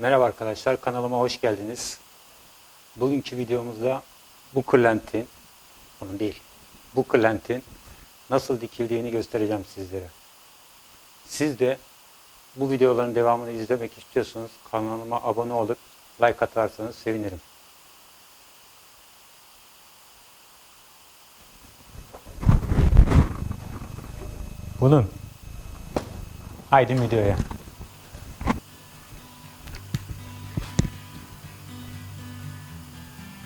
Merhaba arkadaşlar kanalıma hoş geldiniz. Bugünkü videomuzda bu kırlentin, onun değil, bu kırlentin nasıl dikildiğini göstereceğim sizlere. Siz de bu videoların devamını izlemek istiyorsanız kanalıma abone olup like atarsanız sevinirim. Bunun. Haydi videoya.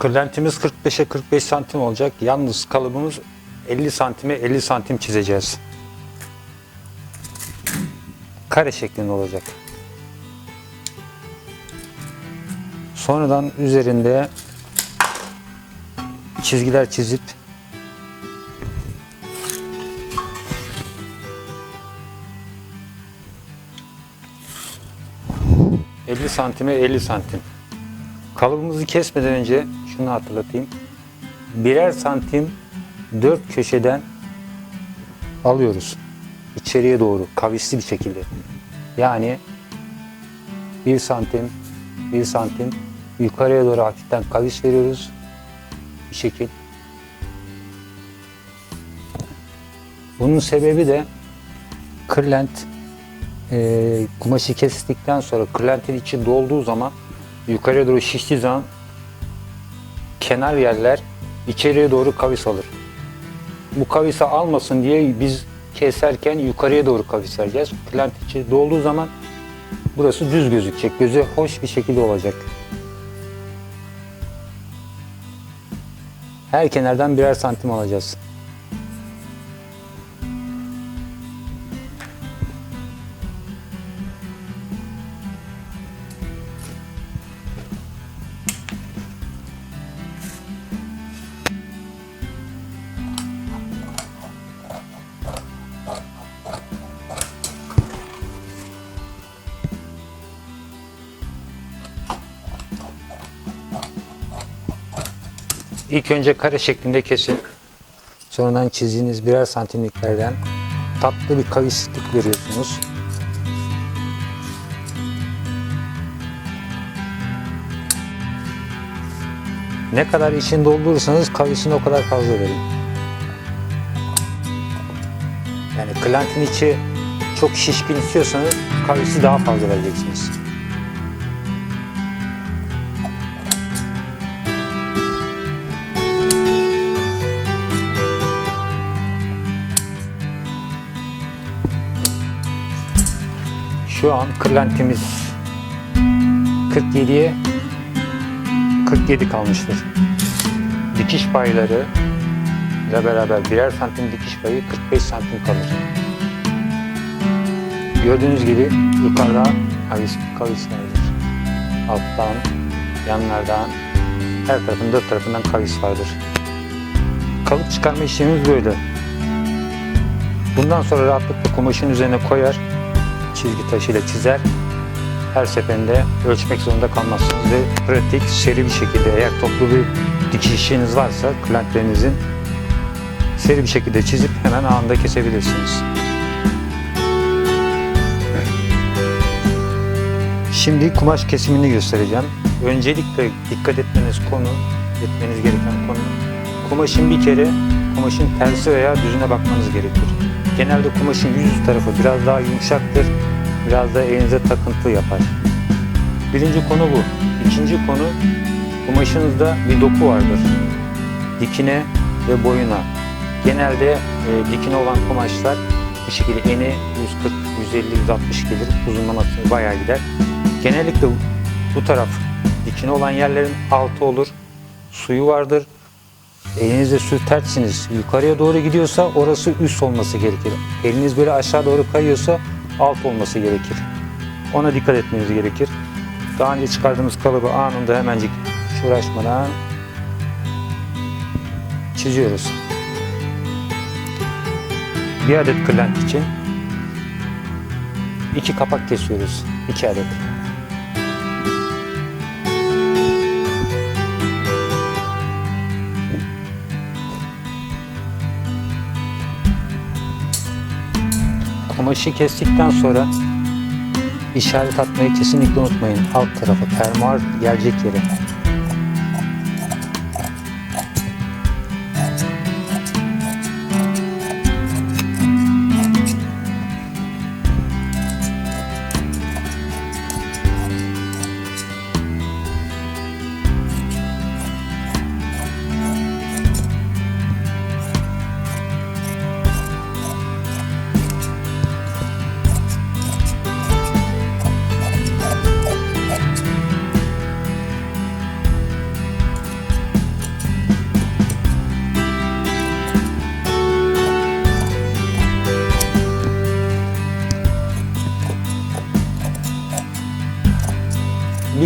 Kırlentimiz 45'e 45 santim olacak. Yalnız kalıbımız 50 santime 50 santim çizeceğiz. Kare şeklinde olacak. Sonradan üzerinde çizgiler çizip ...50 santime 50 santim. Kalıbımızı kesmeden önce şunu hatırlatayım. Birer santim dört köşeden alıyoruz. İçeriye doğru kavisli bir şekilde. Yani bir santim, bir santim yukarıya doğru hafiften kavis veriyoruz. Bir şekil. Bunun sebebi de kırlent e, kumaşı kestikten sonra kırlentin içi dolduğu zaman yukarıya doğru şiştiği zaman kenar yerler içeriye doğru kavis alır. Bu kavisi almasın diye biz keserken yukarıya doğru kavis vereceğiz. Plant içi dolduğu zaman burası düz gözükecek. Göze hoş bir şekilde olacak. Her kenardan birer santim alacağız. İlk önce kare şeklinde kesin. Sonradan çizdiğiniz birer santimliklerden tatlı bir kavislik veriyorsunuz. Ne kadar içini doldurursanız kavisini o kadar fazla verin. Yani klantin içi çok şişkin istiyorsanız kavisi daha fazla vereceksiniz. Şu an kırlentimiz 47'ye 47 kalmıştır. Dikiş payları ile beraber birer santim dikiş payı 45 santim kalır. Gördüğünüz gibi yukarıda kavis, kavis vardır. Alttan, yanlardan, her tarafında dört tarafından kavis vardır. Kalıp çıkarma işlemimiz böyle. Bundan sonra rahatlıkla kumaşın üzerine koyar, çizgi taşıyla çizer. Her seferinde ölçmek zorunda kalmazsınız ve pratik, seri bir şekilde eğer toplu bir dikiş işiniz varsa klantlerinizin seri bir şekilde çizip hemen anında kesebilirsiniz. Şimdi kumaş kesimini göstereceğim. Öncelikle dikkat etmeniz konu, etmeniz gereken konu kumaşın bir kere kumaşın tersi veya düzüne bakmanız gerekir. Genelde kumaşın yüz tarafı biraz daha yumuşaktır. Biraz da elinize takıntı yapar. Birinci konu bu. İkinci konu kumaşınızda bir doku vardır. Dikine ve boyuna. Genelde e, dikine olan kumaşlar bir şekilde eni 140, 150, 160 gelir. Uzunlaması bayağı gider. Genellikle bu taraf dikine olan yerlerin altı olur. Suyu vardır. Elinizde sürtersiniz yukarıya doğru gidiyorsa orası üst olması gerekir. Eliniz böyle aşağı doğru kayıyorsa alt olması gerekir. Ona dikkat etmeniz gerekir. Daha önce çıkardığımız kalıbı anında hemencik uğraşmadan çiziyoruz. Bir adet kırlent için iki kapak kesiyoruz. iki adet. Kumaşı kestikten sonra işaret atmayı kesinlikle unutmayın. Alt tarafa fermuar gelecek yere.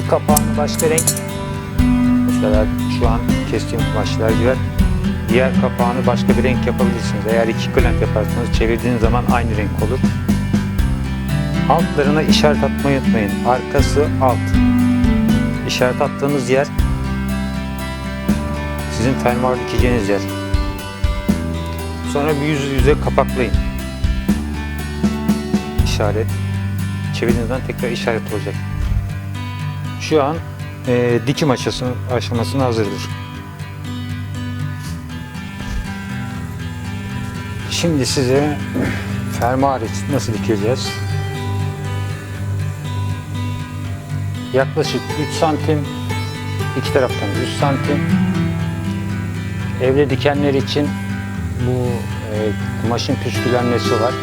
Kapağını başka renk mesela şu an kestiğim kumaşlar güzel. Diğer kapağını başka bir renk yapabilirsiniz. Eğer iki klemp yaparsanız çevirdiğiniz zaman aynı renk olur. Altlarına işaret atmayı unutmayın. Arkası alt. İşaret attığınız yer sizin fermuar dikeceğiniz yer. Sonra bir yüz yüze kapaklayın. İşaret. Çevirdiğiniz zaman tekrar işaret olacak şu an e, dikim aşaması, aşamasına hazırdır. Şimdi size fermuar nasıl dikeceğiz? Yaklaşık 3 santim iki taraftan 3 santim evde dikenler için bu e, kumaşın püskülenmesi var.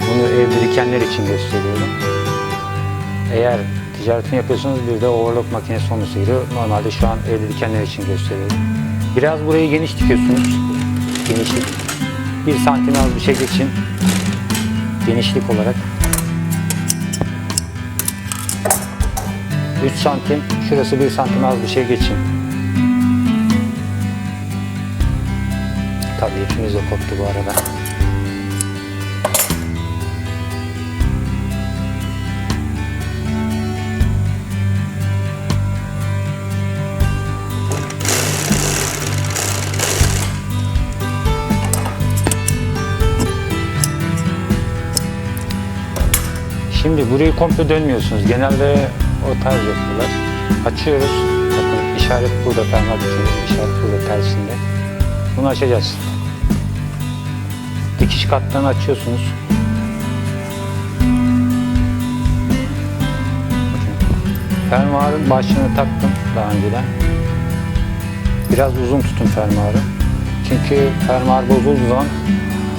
Bunu evde dikenler için gösteriyorum. Eğer ticaretini yapıyorsunuz bir de overlock makinesi olması gerekiyor. Normalde şu an evde dikenler için gösteriyorum. Biraz burayı geniş dikiyorsunuz. Genişlik. Bir santim az bir şey geçin. Genişlik olarak. 3 santim. Şurası 1 santim az bir şey geçin. Tabii ipimiz de koptu bu arada. Şimdi burayı komple dönmüyorsunuz. Genelde o tarz yapıyorlar. Açıyoruz. Bakın işaret burada fermuar dikili, işaret burada tersinde. Bunu açacağız. Dikiş katlarını açıyorsunuz. Fermuarın başını taktım daha önceden. Biraz uzun tutun fermuarı. Çünkü fermuar bozulduğu zaman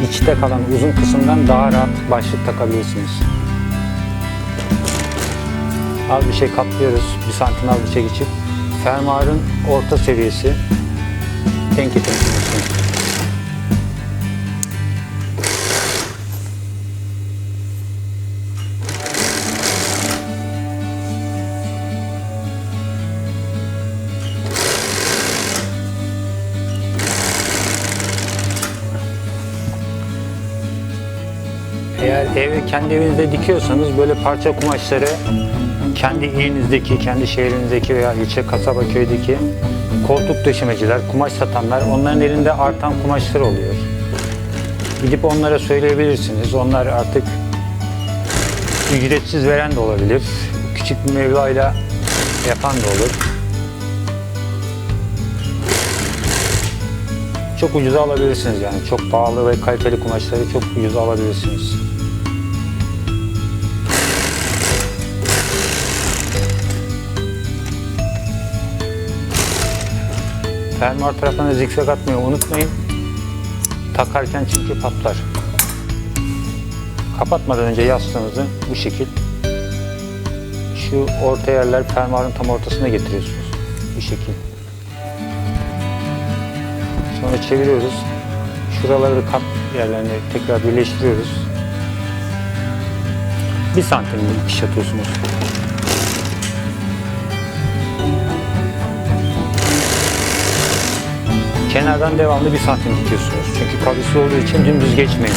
içte kalan uzun kısımdan daha rahat başlık takabilirsiniz. Az bir şey katlıyoruz. Bir santim az bir şey geçip fermuarın orta seviyesi denk getirmesi. Ev, kendi evinizde dikiyorsanız böyle parça kumaşları kendi ilinizdeki, kendi şehrinizdeki veya ilçe, kasaba, köydeki koltuk döşemeciler, kumaş satanlar onların elinde artan kumaşlar oluyor. Gidip onlara söyleyebilirsiniz. Onlar artık ücretsiz veren de olabilir. Küçük bir mevlayla yapan da olur. Çok ucuza alabilirsiniz yani. Çok pahalı ve kaliteli kumaşları çok ucuza alabilirsiniz. Fermuar tarafına zikzak atmayı unutmayın. Takarken çünkü patlar. Kapatmadan önce yastığınızı bu şekil şu orta yerler fermuarın tam ortasına getiriyorsunuz. Bu şekil. Sonra çeviriyoruz. Şuraları kat yerlerini tekrar birleştiriyoruz. Bir santimlik dikiş atıyorsunuz. Kenardan devamlı bir santim dikiyorsunuz. Çünkü kavisi olduğu için dümdüz geçmeyin.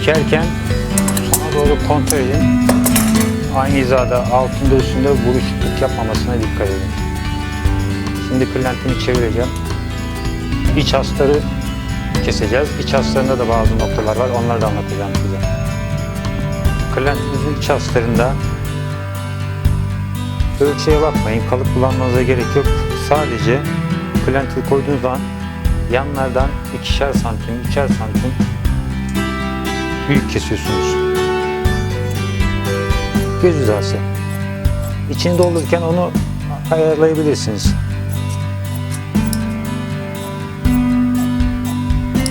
Dikerken sona doğru kontrol edin. Aynı hizada altında üstünde buruşukluk yapmamasına dikkat edin. Şimdi kırlentini çevireceğim. İç hasları keseceğiz. İç haslarında da bazı noktalar var. Onları da anlatacağım size. Kırlentinizin iç haslarında ölçüye bakmayın. Kalıp kullanmanıza gerek yok. Sadece kırlentiyi koyduğunuz zaman yanlardan ikişer santim, üçer santim büyük kesiyorsunuz. Göz hizası. İçini doldururken onu ayarlayabilirsiniz.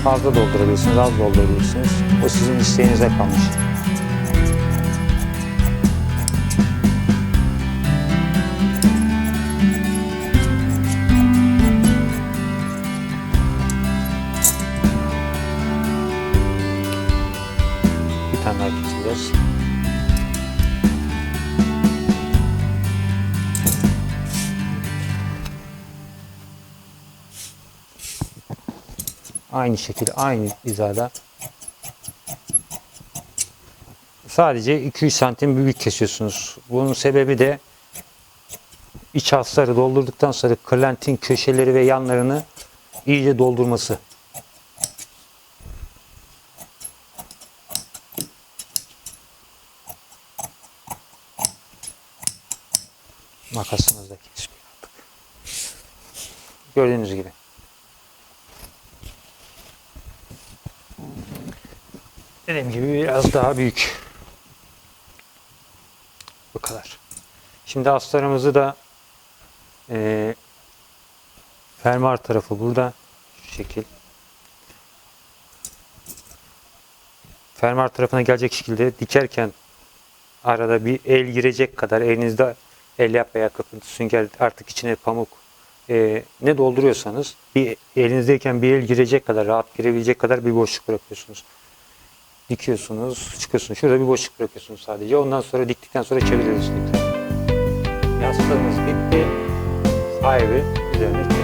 Fazla doldurabilirsiniz, az doldurabilirsiniz. O sizin isteğinize kalmış. Aynı şekilde, aynı hizada. Sadece 200 santim büyük kesiyorsunuz. Bunun sebebi de iç hasları doldurduktan sonra kırlentin köşeleri ve yanlarını iyice doldurması. Makasımızda kesmiyor artık. Gördüğünüz gibi. Dediğim gibi biraz daha büyük. Bu kadar. Şimdi astarımızı da eee fermuar tarafı burada şu şekil. Fermuar tarafına gelecek şekilde dikerken arada bir el girecek kadar elinizde el yap veya kapıntı sünger artık içine pamuk eee, ne dolduruyorsanız bir elinizdeyken bir el girecek kadar rahat girebilecek kadar bir boşluk bırakıyorsunuz dikiyorsunuz, çıkıyorsunuz. Şurada bir boşluk bırakıyorsunuz sadece. Ondan sonra diktikten sonra çeviriyorsunuz. Yastığımız bitti. Sahibi üzerine